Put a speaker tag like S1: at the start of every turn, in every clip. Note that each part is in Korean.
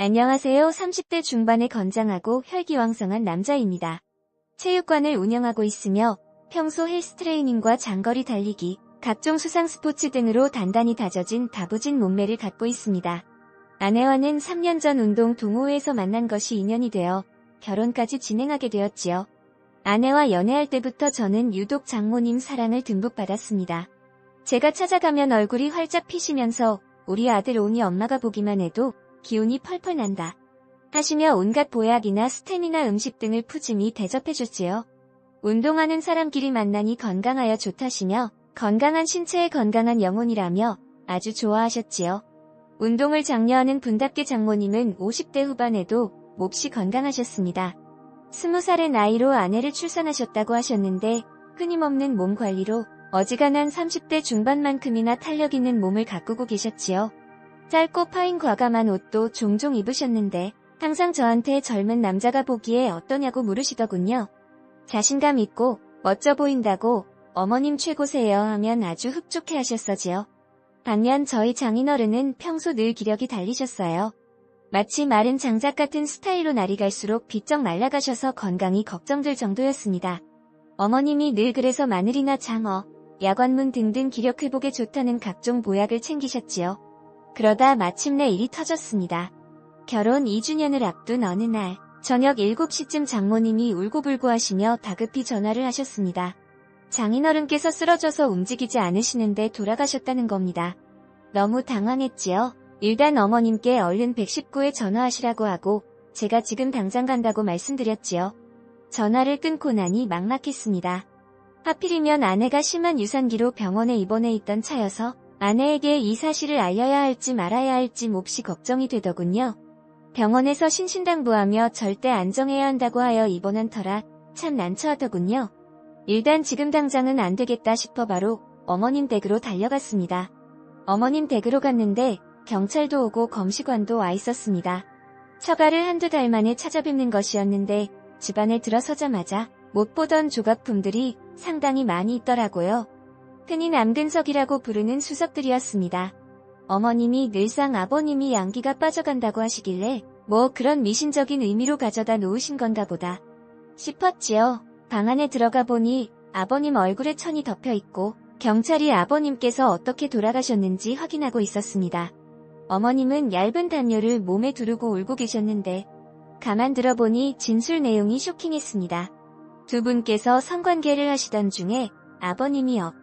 S1: 안녕하세요. 30대 중반에 건장하고 혈기왕성한 남자입니다. 체육관을 운영하고 있으며 평소 헬스 트레이닝과 장거리 달리기, 각종 수상 스포츠 등으로 단단히 다져진 다부진 몸매를 갖고 있습니다. 아내와는 3년 전 운동 동호회에서 만난 것이 인연이 되어 결혼까지 진행하게 되었지요. 아내와 연애할 때부터 저는 유독 장모님 사랑을 듬뿍 받았습니다. 제가 찾아가면 얼굴이 활짝 피시면서 우리 아들 오니 엄마가 보기만 해도 기운이 펄펄 난다. 하시며 온갖 보약이나 스테미나 음식 등을 푸짐히 대접해줬지요. 운동하는 사람끼리 만나니 건강하여 좋다시며 건강한 신체에 건강한 영혼이라며 아주 좋아하셨지요. 운동을 장려하는 분답게 장모님은 50대 후반에도 몹시 건강하셨습니다. 20살의 나이로 아내를 출산하셨다고 하셨는데 끊임없는 몸 관리로 어지간한 30대 중반만큼이나 탄력 있는 몸을 가꾸고 계셨지요. 짧고 파인 과감한 옷도 종종 입으셨는데 항상 저한테 젊은 남자가 보기에 어떠냐고 물으시더군요. 자신감 있고 멋져 보인다고 어머님 최고세요 하면 아주 흡족해 하셨어지요. 반면 저희 장인어른은 평소 늘 기력이 달리셨어요. 마치 마른 장작 같은 스타일로 날이 갈수록 비쩍 날아가셔서 건강이 걱정될 정도였습니다. 어머님이 늘 그래서 마늘이나 장어, 야관문 등등 기력 회복에 좋다는 각종 보약을 챙기셨지요. 그러다 마침내 일이 터졌습니다. 결혼 2주년을 앞둔 어느 날 저녁 7시쯤 장모님이 울고불고 하시며 다급히 전화를 하셨습니다. 장인어른께서 쓰러져서 움직이지 않으시는데 돌아가셨다는 겁니다. 너무 당황했지요. 일단 어머님께 얼른 119에 전화하시라고 하고 제가 지금 당장 간다고 말씀드렸지요. 전화를 끊고 나니 막막했습니다. 하필이면 아내가 심한 유산기로 병원에 입원해 있던 차여서 아내에게 이 사실을 알려야 할지 말아야 할지 몹시 걱정이 되더군요. 병원에서 신신당부하며 절대 안정해야 한다고 하여 입원한 터라 참 난처하더군요. 일단 지금 당장은 안 되겠다 싶어 바로 어머님 댁으로 달려갔습니다. 어머님 댁으로 갔는데 경찰도 오고 검시관도 와 있었습니다. 처가를 한두 달 만에 찾아뵙는 것이었는데 집안에 들어서자마자 못 보던 조각품들이 상당히 많이 있더라고요. 흔히 남근석이라고 부르는 수석들이었습니다. 어머님이 늘상 아버님이 양기가 빠져간다고 하시길래 뭐 그런 미신적인 의미로 가져다 놓으신 건가 보다 싶었지요. 방 안에 들어가 보니 아버님 얼굴에 천이 덮여 있고 경찰이 아버님께서 어떻게 돌아가셨는지 확인하고 있었습니다. 어머님은 얇은 담요를 몸에 두르고 울고 계셨는데 가만 들어보니 진술 내용이 쇼킹했습니다. 두 분께서 성관계를 하시던 중에 아버님이 업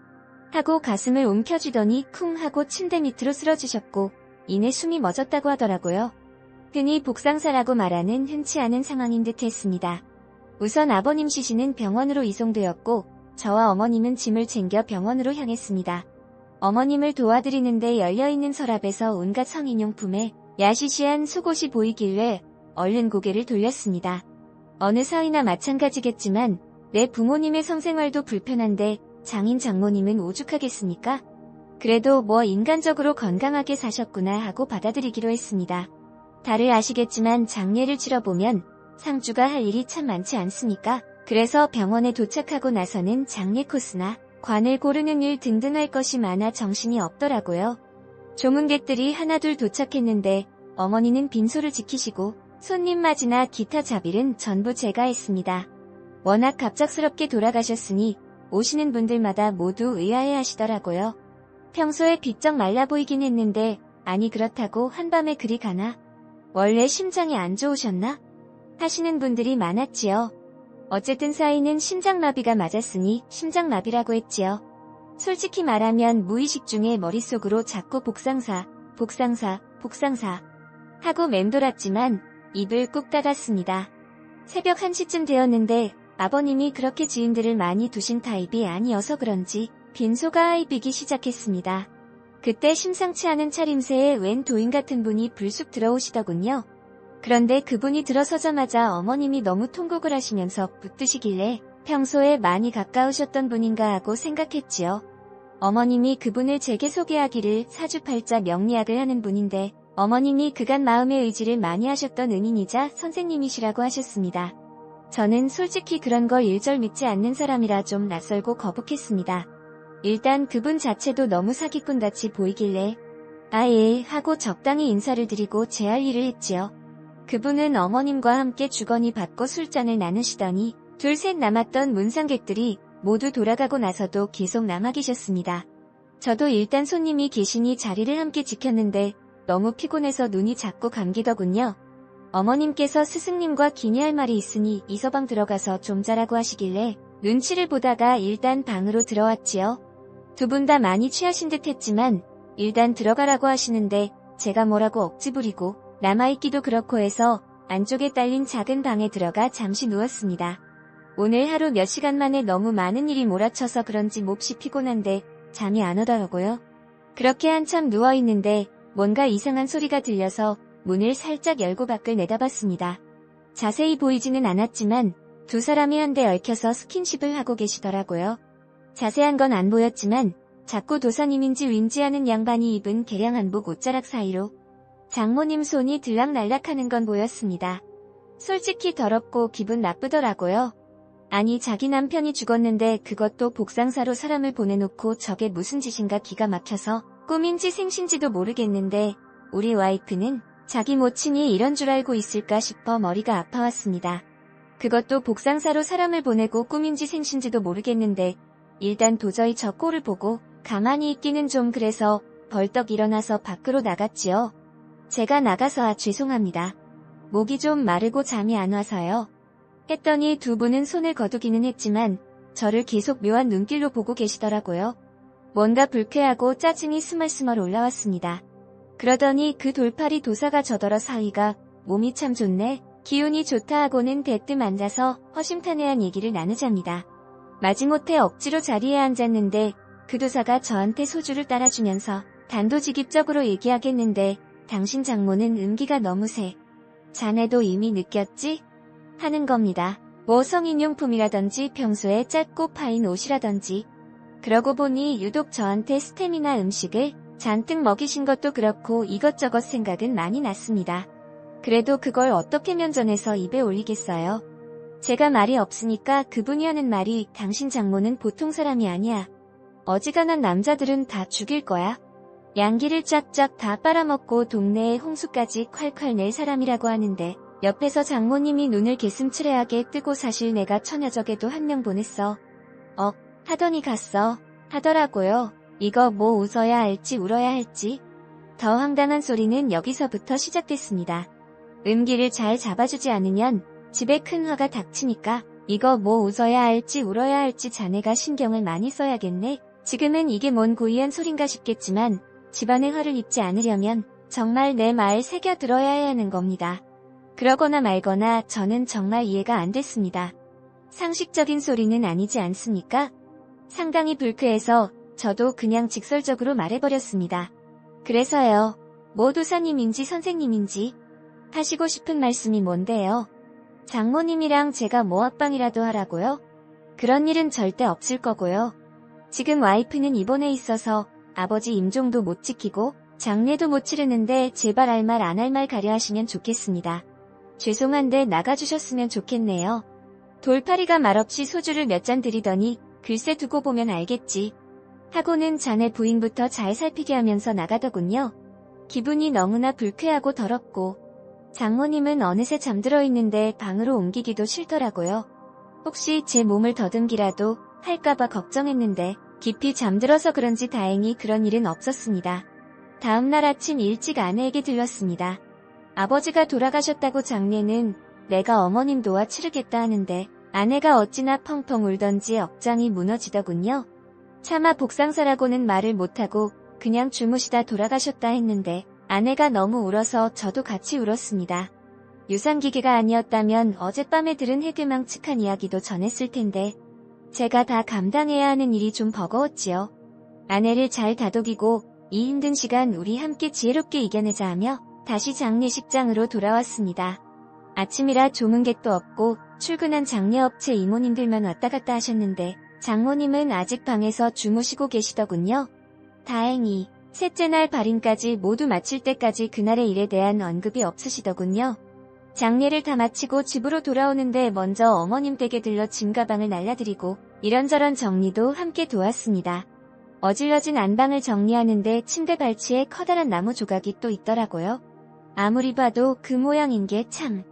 S1: 하고 가슴을 움켜쥐더니 쿵 하고 침대 밑으로 쓰러지셨고 이내 숨이 멎었다고 하더라고요. 흔히 복상사라고 말하는 흔치 않은 상황인 듯 했습니다. 우선 아버님 시신은 병원으로 이송되었고 저와 어머님은 짐을 챙겨 병원으로 향했습니다. 어머님을 도와드리는데 열려있는 서랍에서 온갖 성인용품에 야시시한 속옷이 보이길래 얼른 고개를 돌렸습니다. 어느 사이나 마찬가지겠지만 내 부모님의 성생활도 불편한데 장인 장모님은 오죽하겠습니까? 그래도 뭐 인간적으로 건강하게 사셨구나 하고 받아들이기로 했습니다. 다를 아시겠지만 장례를 치러보면 상주가 할 일이 참 많지 않습니까? 그래서 병원에 도착하고 나서는 장례 코스나 관을 고르는 일 등등 할 것이 많아 정신이 없더라고요. 조문객들이 하나둘 도착했는데 어머니는 빈소를 지키시고 손님 맞이나 기타 자빌은 전부 제가 했습니다. 워낙 갑작스럽게 돌아가셨으니 오시는 분들마다 모두 의아해 하시더라고요. 평소에 비쩍 말라 보이긴 했는데 아니 그렇다고 한밤에 그리 가나? 원래 심장이 안 좋으셨나? 하시는 분들이 많았지요. 어쨌든 사이는 심장마비가 맞았으니 심장마비라고 했지요. 솔직히 말하면 무의식 중에 머릿속으로 자꾸 복상사, 복상사, 복상사 하고 맴돌았지만 입을 꾹 닫았습니다. 새벽 1시쯤 되었는데 아버님이 그렇게 지인들을 많이 두신 타입이 아니어서 그런지 빈소가 아이비기 시작했습니다. 그때 심상치 않은 차림새에 웬 도인 같은 분이 불쑥 들어오시더군요. 그런데 그분이 들어서자마자 어머님이 너무 통곡을 하시면서 붙드시길래 평소에 많이 가까우셨던 분인가 하고 생각했지요. 어머님이 그분을 제게 소개하기를 사주팔자 명리학을 하는 분인데 어머님이 그간 마음의 의지를 많이 하셨던 은인이자 선생님이시라고 하셨습니다. 저는 솔직히 그런 걸 일절 믿지 않는 사람이라 좀 낯설고 거북했습니다. 일단 그분 자체도 너무 사기꾼 같이 보이길래 아예 하고 적당히 인사를 드리고 제 할 일을 했지요. 그분은 어머님과 함께 주거니 받고 술잔을 나누시더니 둘셋 남았던 문상객들이 모두 돌아가고 나서도 계속 남아 계셨습니다. 저도 일단 손님이 계시니 자리를 함께 지켰는데 너무 피곤해서 눈이 자꾸 감기더군요. 어머님께서 스승님과 기니할 말이 있으니 이 서방 들어가서 좀 자라고 하시길래 눈치를 보다가 일단 방으로 들어왔지요. 두 분 다 많이 취하신 듯 했지만 일단 들어가라고 하시는데 제가 뭐라고 억지 부리고 남아있기도 그렇고 해서 안쪽에 딸린 작은 방에 들어가 잠시 누웠습니다. 오늘 하루 몇 시간 만에 너무 많은 일이 몰아쳐서 그런지 몹시 피곤한데 잠이 안 오더라고요. 그렇게 한참 누워있는데 뭔가 이상한 소리가 들려서 문을 살짝 열고 밖을 내다봤습니다. 자세히 보이지는 않았지만 두 사람이 한데 얽혀서 스킨십을 하고 계시더라고요. 자세한 건 안 보였지만 자꾸 도사님인지 윈지 하는 양반이 입은 개량 한복 옷자락 사이로 장모님 손이 들락날락하는 건 보였습니다. 솔직히 더럽고 기분 나쁘더라고요. 아니 자기 남편이 죽었는데 그것도 복상사로 사람을 보내놓고 저게 무슨 짓인가 기가 막혀서 꿈인지 생신지도 모르겠는데 우리 와이프는 자기 모친이 이런 줄 알고 있을까 싶어 머리가 아파왔습니다. 그것도 복상사로 사람을 보내고 꿈인지 생신지도 모르겠는데 일단 도저히 저 꼴을 보고 가만히 있기는 좀 그래서 벌떡 일어나서 밖으로 나갔지요. 제가 나가서 아 죄송합니다. 목이 좀 마르고 잠이 안 와서요. 했더니 두 분은 손을 거두기는 했지만 저를 계속 묘한 눈길로 보고 계시더라고요. 뭔가 불쾌하고 짜증이 스멀스멀 올라왔습니다. 그러더니 그 돌팔이 도사가 저더러 사위가 몸이 참 좋네, 기운이 좋다 하고는 대뜸 앉아서 허심탄회한 얘기를 나누자입니다. 마지못해 억지로 자리에 앉았는데 그 도사가 저한테 소주를 따라주면서 단도직입적으로 얘기하겠는데 당신 장모는 음기가 너무 세. 자네도 이미 느꼈지? 하는 겁니다. 뭐 성인용품이라든지 평소에 짧고 파인 옷이라든지. 그러고 보니 유독 저한테 스테미나 음식을 잔뜩 먹이신 것도 그렇고 이것저것 생각은 많이 났습니다. 그래도 그걸 어떻게 면전에서 입에 올리겠어요. 제가 말이 없으니까 그분이 하는 말이 당신 장모는 보통 사람이 아니야. 어지간한 남자들은 다 죽일 거야. 양기를 쫙쫙 다 빨아먹고 동네에 홍수까지 콸콸 낼 사람이라고 하는데 옆에서 장모님이 눈을 개슴츠레하게 뜨고 사실 내가 처녀적에도 한 명 보냈어. 어, 하더니 갔어. 하더라고요. 이거 뭐 웃어야 할지 울어야 할지. 더 황당한 소리는 여기서부터 시작됐습니다. 음기를 잘 잡아주지 않으면 집에 큰 화가 닥치니까 이거 뭐 웃어야 할지 울어야 할지 자네가 신경을 많이 써야겠네. 지금은 이게 뭔 고의한 소린가 싶겠지만 집안에 화를 입지 않으려면 정말 내 말 새겨 들어야 하는 겁니다. 그러거나 말거나 저는 정말 이해가 안 됐습니다. 상식적인 소리는 아니지 않습니까? 상당히 불쾌해서 저도 그냥 직설적으로 말해버렸습니다. 그래서요. 모 도사님인지 선생님인지 하시고 싶은 말씀이 뭔데요? 장모님이랑 제가 모합방이라도 하라고요? 그런 일은 절대 없을 거고요. 지금 와이프는 입원해 있어서 아버지 임종도 못 지키고 장례도 못 치르는데 제발 할 말 안 할 말 가려 하시면 좋겠습니다. 죄송한데 나가주셨으면 좋겠네요. 돌파리가 말없이 소주를 몇 잔 들이더니 글쎄 두고 보면 알겠지. 하고는 자네 부인부터 잘 살피게 하면서 나가더군요. 기분이 너무나 불쾌하고 더럽고 장모님은 어느새 잠들어 있는데 방으로 옮기기도 싫더라고요. 혹시 제 몸을 더듬기라도 할까봐 걱정했는데 깊이 잠들어서 그런지 다행히 그런 일은 없었습니다. 다음날 아침 일찍 아내에게 들렀습니다. 아버지가 돌아가셨다고 장례는 내가 어머님 도와 치르겠다 하는데 아내가 어찌나 펑펑 울던지 억장이 무너지더군요. 차마 복상사라고는 말을 못하고 그냥 주무시다 돌아가셨다 했는데 아내가 너무 울어서 저도 같이 울었습니다. 유상기계가 아니었다면 어젯밤에 들은 해괴망측한 이야기도 전했을 텐데 제가 다 감당해야 하는 일이 좀 버거웠지요. 아내를 잘 다독이고 이 힘든 시간 우리 함께 지혜롭게 이겨내자 하며 다시 장례식장으로 돌아왔습니다. 아침이라 조문객도 없고 출근한 장례업체 이모님들만 왔다 갔다 하셨는데 장모님은 아직 방에서 주무시고 계시더군요. 다행히 셋째 날 발인까지 모두 마칠 때까지 그날의 일에 대한 언급이 없으시더군요. 장례를 다 마치고 집으로 돌아오는데 먼저 어머님 댁에 들러 짐 가방을 날라드리고 이런저런 정리도 함께 도왔습니다. 어질러진 안방을 정리하는데 침대 발치에 커다란 나무 조각이 또 있더라고요. 아무리 봐도 그 모양인 게 참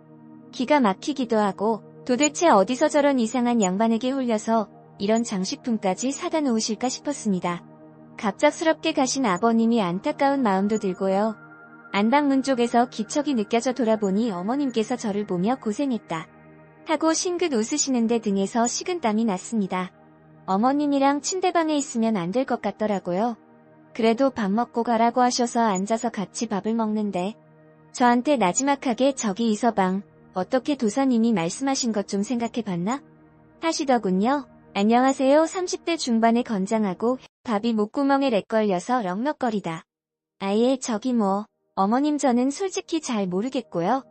S1: 기가 막히기도 하고 도대체 어디서 저런 이상한 양반에게 홀려서 이런 장식품까지 사다 놓으실까 싶었습니다. 갑작스럽게 가신 아버님이 안타까운 마음도 들고요. 안방문 쪽에서 기척이 느껴져 돌아보니 어머님께서 저를 보며 고생했다. 하고 싱긋 웃으시는데 등에서 식은땀이 났습니다. 어머님이랑 침대방에 있으면 안 될 것 같더라고요. 그래도 밥 먹고 가라고 하셔서 앉아서 같이 밥을 먹는데 저한테 나지막하게 저기 이 서방 어떻게 도사님이 말씀하신 것 좀 생각해봤나? 하시더군요. 안녕하세요 30대 중반에 건장하고 밥이 목구멍에 렉 걸려서 럭럭거리다. 아예 저기 뭐 어머님 저는 솔직히 잘 모르겠고요.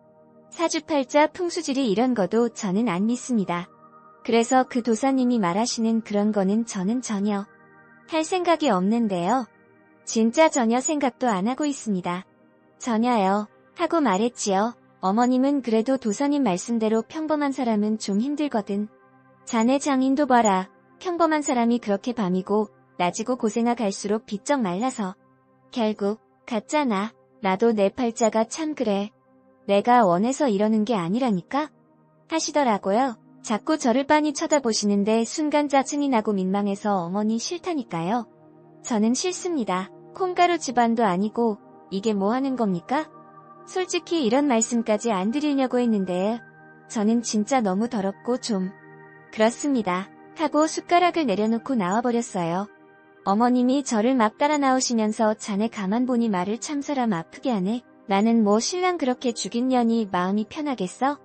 S1: 사주팔자 풍수지리 이런 거도 저는 안 믿습니다. 그래서 그 도사님이 말하시는 그런 거는 저는 전혀 할 생각이 없는데요. 진짜 전혀 생각도 안 하고 있습니다. 전혀요. 하고 말했지요. 어머님은 그래도 도사님 말씀대로 평범한 사람은 좀 힘들거든. 자네 장인도 봐라. 평범한 사람이 그렇게 밤이고 낮이고 고생하 갈수록 비쩍 말라서. 결국 갔잖아. 나도 내 팔자가 참 그래. 내가 원해서 이러는 게 아니라니까? 하시더라고요. 자꾸 저를 빤히 쳐다보시는데 순간 짜증이 나고 민망해서 어머니 싫다니까요. 저는 싫습니다. 콩가루 집안도 아니고 이게 뭐 하는 겁니까? 솔직히 이런 말씀까지 안 드리려고 했는데 저는 진짜 너무 더럽고 좀 그렇습니다. 하고 숟가락을 내려놓고 나와버렸어요. 어머님이 저를 막 따라 나오시면서 자네 가만 보니 말을 참 사람 아프게 하네. 나는 뭐 신랑 그렇게 죽인 년이 마음이 편하겠어?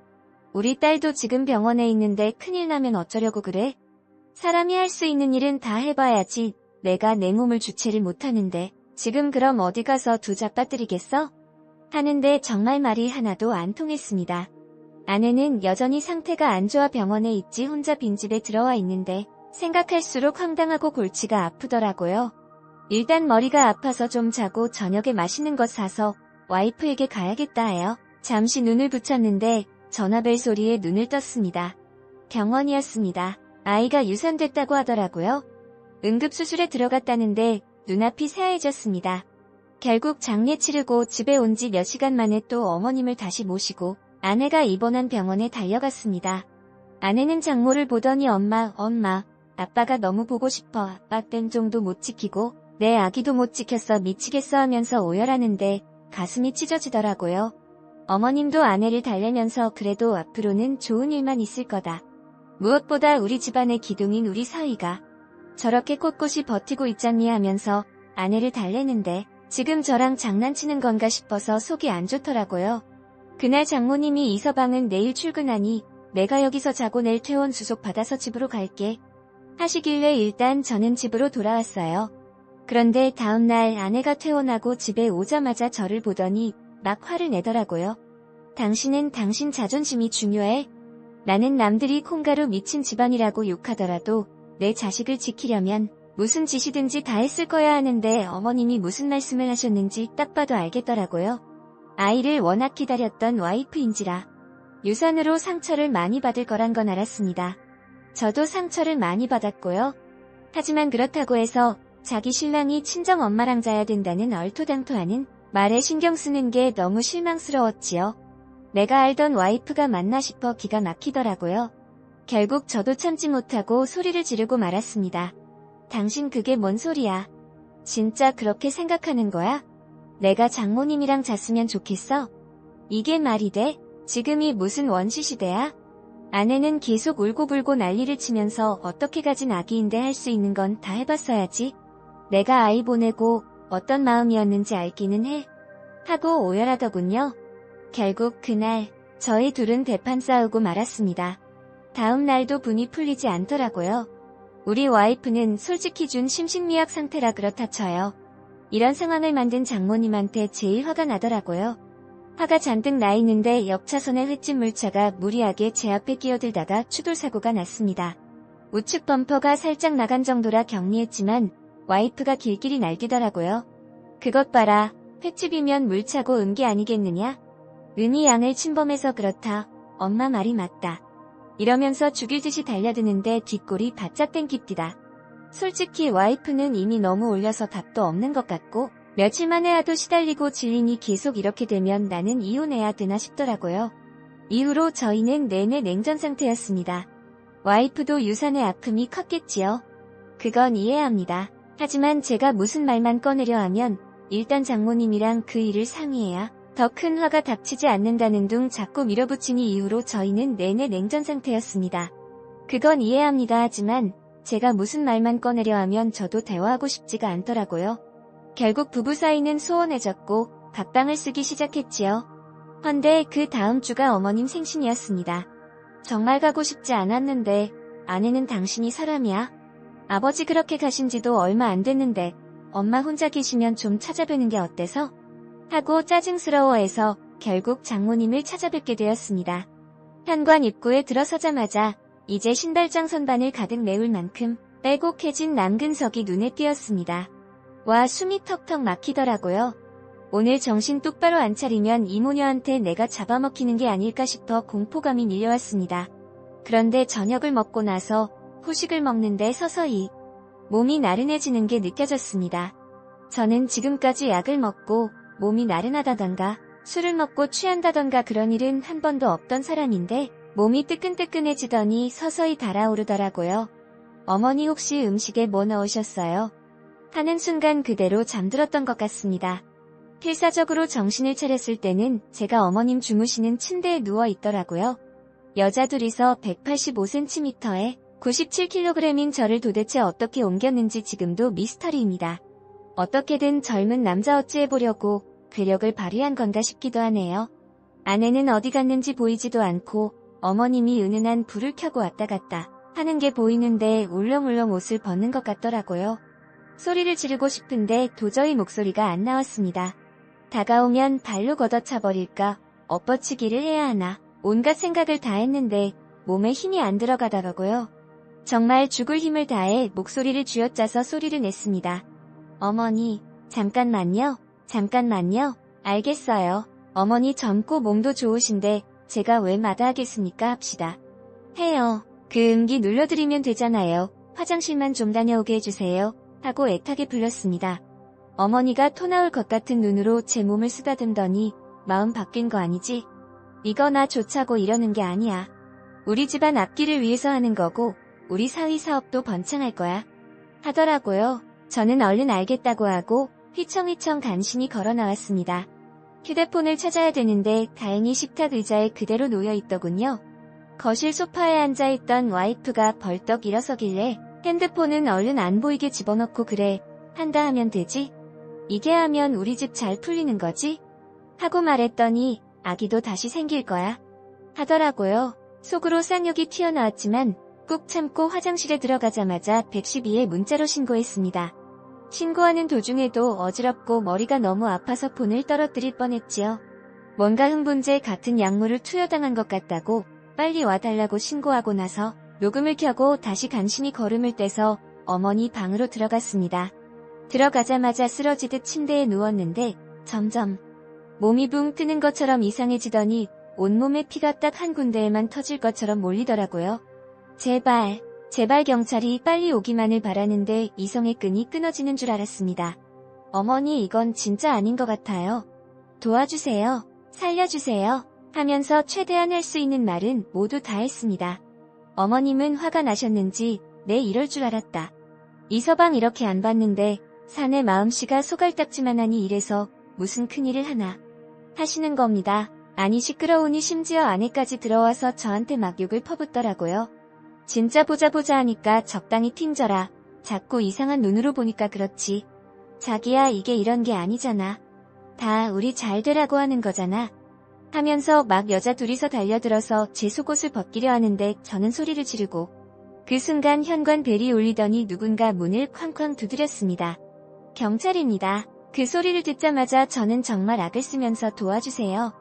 S1: 우리 딸도 지금 병원에 있는데 큰일 나면 어쩌려고 그래? 사람이 할 수 있는 일은 다 해봐야지 내가 내 몸을 주체를 못하는데 지금 그럼 어디 가서 두 잡아뜨리겠어? 하는데 정말 말이 하나도 안 통했습니다. 아내는 여전히 상태가 안 좋아 병원에 있지 혼자 빈집에 들어와 있는데 생각할수록 황당하고 골치가 아프더라고요. 일단 머리가 아파서 좀 자고 저녁에 맛있는 것 사서 와이프에게 가야겠다 해요. 잠시 눈을 붙였는데 전화벨 소리에 눈을 떴습니다. 병원이었습니다. 아이가 유산됐다고 하더라고요. 응급수술에 들어갔다는데 눈앞이 새하얘졌습니다. 결국 장례 치르고 집에 온 지 몇 시간 만에 또 어머님을 다시 모시고 아내가 입원한 병원에 달려갔습니다. 아내는 장모를 보더니 엄마, 엄마, 아빠가 너무 보고 싶어 아빠 땐 정도 못 지키고 내 아기도 못 지켰어 미치겠어 하면서 오열하는데 가슴이 찢어지더라고요. 어머님도 아내를 달래면서 그래도 앞으로는 좋은 일만 있을 거다. 무엇보다 우리 집안의 기둥인 우리 사위가 저렇게 꼿꼿이 버티고 있잖니 하면서 아내를 달래는데 지금 저랑 장난치는 건가 싶어서 속이 안 좋더라고요. 그날 장모님이 이 서방은 내일 출근하니 내가 여기서 자고 내일 퇴원 수속 받아서 집으로 갈게. 하시길래 일단 저는 집으로 돌아왔어요. 그런데 다음날 아내가 퇴원하고 집에 오자마자 저를 보더니 막 화를 내더라고요. 당신은 당신 자존심이 중요해. 나는 남들이 콩가루 미친 집안이라고 욕하더라도 내 자식을 지키려면 무슨 짓이든지 다 했을 거야 하는데 어머님이 무슨 말씀을 하셨는지 딱 봐도 알겠더라고요. 아이를 워낙 기다렸던 와이프인지라 유산으로 상처를 많이 받을 거란 건 알았습니다. 저도 상처를 많이 받았고요. 하지만 그렇다고 해서 자기 신랑이 친정 엄마랑 자야 된다는 얼토당토하는 말에 신경 쓰는 게 너무 실망스러웠지요. 내가 알던 와이프가 맞나 싶어 기가 막히더라고요. 결국 저도 참지 못하고 소리를 지르고 말았습니다. 당신 그게 뭔 소리야? 진짜 그렇게 생각하는 거야? 내가 장모님이랑 잤으면 좋겠어? 이게 말이 돼? 지금이 무슨 원시 시대야? 아내는 계속 울고불고 난리를 치면서 어떻게 가진 아기인데 할 수 있는 건 다 해봤어야지. 내가 아이 보내고 어떤 마음이었는지 알기는 해. 하고 오열하더군요. 결국 그날 저희 둘은 대판 싸우고 말았습니다. 다음 날도 분이 풀리지 않더라고요. 우리 와이프는 솔직히 준 심신미약 상태라 그렇다 쳐요. 이런 상황을 만든 장모님한테 제일 화가 나더라고요. 화가 잔뜩 나 있는데 옆차선의 횟집 물차가 무리하게 제 앞에 끼어들다가 추돌사고가 났습니다. 우측 범퍼가 살짝 나간 정도라 격리했지만 와이프가 길길이 날뛰더라고요. 그것 봐라. 횟집이면 물차고 은게 아니겠느냐? 은희 양을 침범해서 그렇다. 엄마 말이 맞다. 이러면서 죽일 듯이 달려드는데 뒷골이 바짝 땡깁디다. 솔직히 와이프는 이미 너무 올려서 답도 없는 것 같고 며칠 만에 하도 시달리고 질리니 계속 이렇게 되면 나는 이혼해야 되나 싶더라고요. 이후로 저희는 내내 냉전 상태였습니다. 와이프도 유산의 아픔이 컸겠지요. 그건 이해합니다. 하지만 제가 무슨 말만 꺼내려 하면 일단 장모님이랑 그 일을 상의해야 더 큰 화가 닥치지 않는다는 둥 자꾸 밀어붙이니 이후로 저희는 내내 냉전 상태였습니다. 그건 이해합니다 하지만 제가 무슨 말만 꺼내려 하면 저도 대화하고 싶지가 않더라고요. 결국 부부 사이는 소원해졌고 각방을 쓰기 시작했지요. 헌데 그 다음 주가 어머님 생신이었습니다. 정말 가고 싶지 않았는데 아내는 당신이 사람이야. 아버지 그렇게 가신 지도 얼마 안 됐는데 엄마 혼자 계시면 좀 찾아뵈는 게 어때서? 하고 짜증스러워해서 결국 장모님을 찾아뵙게 되었습니다. 현관 입구에 들어서자마자 이제 신발장 선반을 가득 메울 만큼 빼곡해진 남근석이 눈에 띄었습니다. 와 숨이 턱턱 막히더라고요. 오늘 정신 똑바로 안 차리면 이모녀한테 내가 잡아먹히는 게 아닐까 싶어 공포감이 밀려왔습니다. 그런데 저녁을 먹고 나서 후식을 먹는데 서서히 몸이 나른해지는 게 느껴졌습니다. 저는 지금까지 약을 먹고 몸이 나른하다던가 술을 먹고 취한다던가 그런 일은 한 번도 없던 사람인데 몸이 뜨끈뜨끈해지더니 서서히 달아오르더라고요. 어머니 혹시 음식에 뭐 넣으셨어요? 하는 순간 그대로 잠들었던 것 같습니다. 필사적으로 정신을 차렸을 때는 제가 어머님 주무시는 침대에 누워 있더라고요. 여자 둘이서 185cm에 97kg인 저를 도대체 어떻게 옮겼는지 지금도 미스터리입니다. 어떻게든 젊은 남자 어찌해보려고 괴력을 발휘한 건가 싶기도 하네요. 아내는 어디 갔는지 보이지도 않고 어머님이 은은한 불을 켜고 왔다 갔다 하는 게 보이는데 울렁울렁 옷을 벗는 것 같더라고요. 소리를 지르고 싶은데 도저히 목소리가 안 나왔습니다. 다가오면 발로 걷어차 버릴까 엎어치기를 해야 하나 온갖 생각을 다 했는데 몸에 힘이 안 들어가더라고요. 정말 죽을 힘을 다해 목소리를 쥐어짜서 소리를 냈습니다. 어머니, 잠깐만요. 잠깐만요. 알겠어요. 어머니 젊고 몸도 좋으신데 제가 왜 마다하겠습니까 합시다. 해요. 그 음기 눌러드리면 되잖아요. 화장실만 좀 다녀오게 해주세요. 하고 애타게 불렀습니다. 어머니가 토 나올 것 같은 눈으로 제 몸을 쓰다듬더니 마음 바뀐 거 아니지? 이거나 좋자고 이러는 게 아니야. 우리 집안 앞길을 위해서 하는 거고 우리 사위 사업도 번창할 거야. 하더라고요. 저는 얼른 알겠다고 하고 휘청휘청 간신히 걸어 나왔습니다. 휴대폰을 찾아야 되는데 다행히 식탁 의자에 그대로 놓여 있더군요. 거실 소파에 앉아 있던 와이프가 벌떡 일어서길래 핸드폰은 얼른 안 보이게 집어넣고 그래 한다 하면 되지? 이게 하면 우리 집 잘 풀리는 거지? 하고 말했더니 아기도 다시 생길 거야. 하더라고요. 속으로 쌍욕이 튀어나왔지만 꾹 참고 화장실에 들어가자마자 112에 문자로 신고했습니다. 신고하는 도중에도 어지럽고 머리가 너무 아파서 폰을 떨어뜨릴 뻔했지요. 뭔가 흥분제 같은 약물을 투여당한 것 같다고 빨리 와달라고 신고하고 나서 녹음을 켜고 다시 간신히 걸음을 떼서 어머니 방으로 들어갔습니다. 들어가자마자 쓰러지듯 침대에 누웠는데 점점 몸이 붕 뜨는 것처럼 이상해지더니 온몸에 피가 딱 한 군데에만 터질 것처럼 몰리더라고요. 제발, 제발 경찰이 빨리 오기만을 바라는데 이성의 끈이 끊어지는 줄 알았습니다. 어머니 이건 진짜 아닌 것 같아요. 도와주세요. 살려주세요. 하면서 최대한 할 수 있는 말은 모두 다 했습니다. 어머님은 화가 나셨는지 내 이럴 줄 알았다. 이 서방 이렇게 안 봤는데 사내 마음씨가 소갈딱지만 하니 이래서 무슨 큰일을 하나 하시는 겁니다. 아니 시끄러우니 심지어 아내까지 들어와서 저한테 막 욕을 퍼붓더라고요. 진짜 보자 보자 하니까 적당히 튕져라. 자꾸 이상한 눈으로 보니까 그렇지. 자기야 이게 이런 게 아니잖아. 다 우리 잘 되라고 하는 거잖아. 하면서 막 여자 둘이서 달려들어서 제 속옷을 벗기려 하는데 저는 소리를 지르고 그 순간 현관 벨이 울리더니 누군가 문을 쾅쾅 두드렸습니다. 경찰입니다. 그 소리를 듣자마자 저는 정말 악을 쓰면서 도와주세요.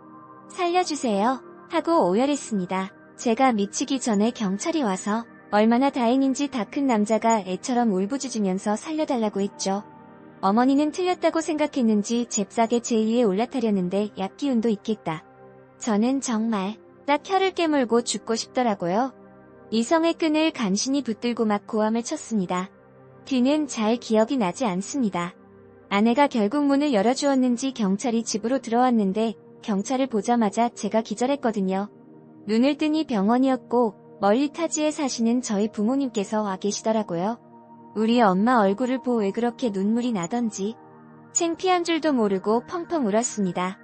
S1: 살려주세요. 하고 오열했습니다. 제가 미치기 전에 경찰이 와서 얼마나 다행인지 다 큰 남자가 애처럼 울부짖으면서 살려달라고 했죠. 어머니는 틀렸다고 생각했는지 잽싸게 제 위에 올라타려는데 약기운도 있겠다. 저는 정말 딱 혀를 깨물고 죽고 싶더라고요. 이성의 끈을 간신히 붙들고 막 고함을 쳤습니다. 뒤는 잘 기억이 나지 않습니다. 아내가 결국 문을 열어주었는지 경찰이 집으로 들어왔는데 경찰을 보자마자 제가 기절했거든요. 눈을 뜨니 병원이었고 멀리 타지에 사시는 저희 부모님께서 와 계시더라고요. 우리 엄마 얼굴을 보고 왜 그렇게 눈물이 나던지 창피한 줄도 모르고 펑펑 울었습니다.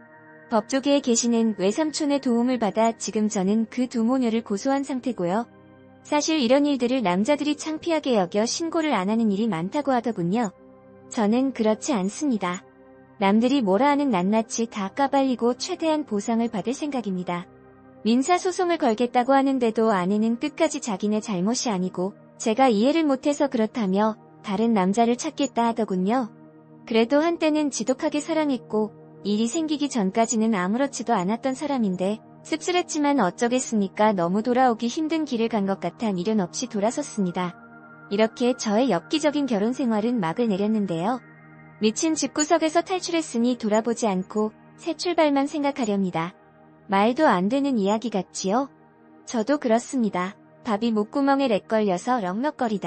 S1: 법조계에 계시는 외삼촌의 도움을 받아 지금 저는 그 두 모녀를 고소한 상태고요. 사실 이런 일들을 남자들이 창피하게 여겨 신고를 안 하는 일이 많다고 하더군요. 저는 그렇지 않습니다. 남들이 뭐라 하는 낱낱이 다 까발리고 최대한 보상을 받을 생각입니다. 민사소송을 걸겠다고 하는데도 아내는 끝까지 자기네 잘못이 아니고 제가 이해를 못해서 그렇다며 다른 남자를 찾겠다 하더군요. 그래도 한때는 지독하게 사랑했고 일이 생기기 전까지는 아무렇지도 않았던 사람인데 씁쓸했지만 어쩌겠습니까 너무 돌아오기 힘든 길을 간 것 같아 미련 없이 돌아섰습니다. 이렇게 저의 엽기적인 결혼 생활은 막을 내렸는데요. 미친 집구석에서 탈출했으니 돌아보지 않고 새 출발만 생각하렵니다. 말도 안 되는 이야기 같지요? 저도 그렇습니다. 밥이 목구멍에 렉 걸려서 럭럭거리다.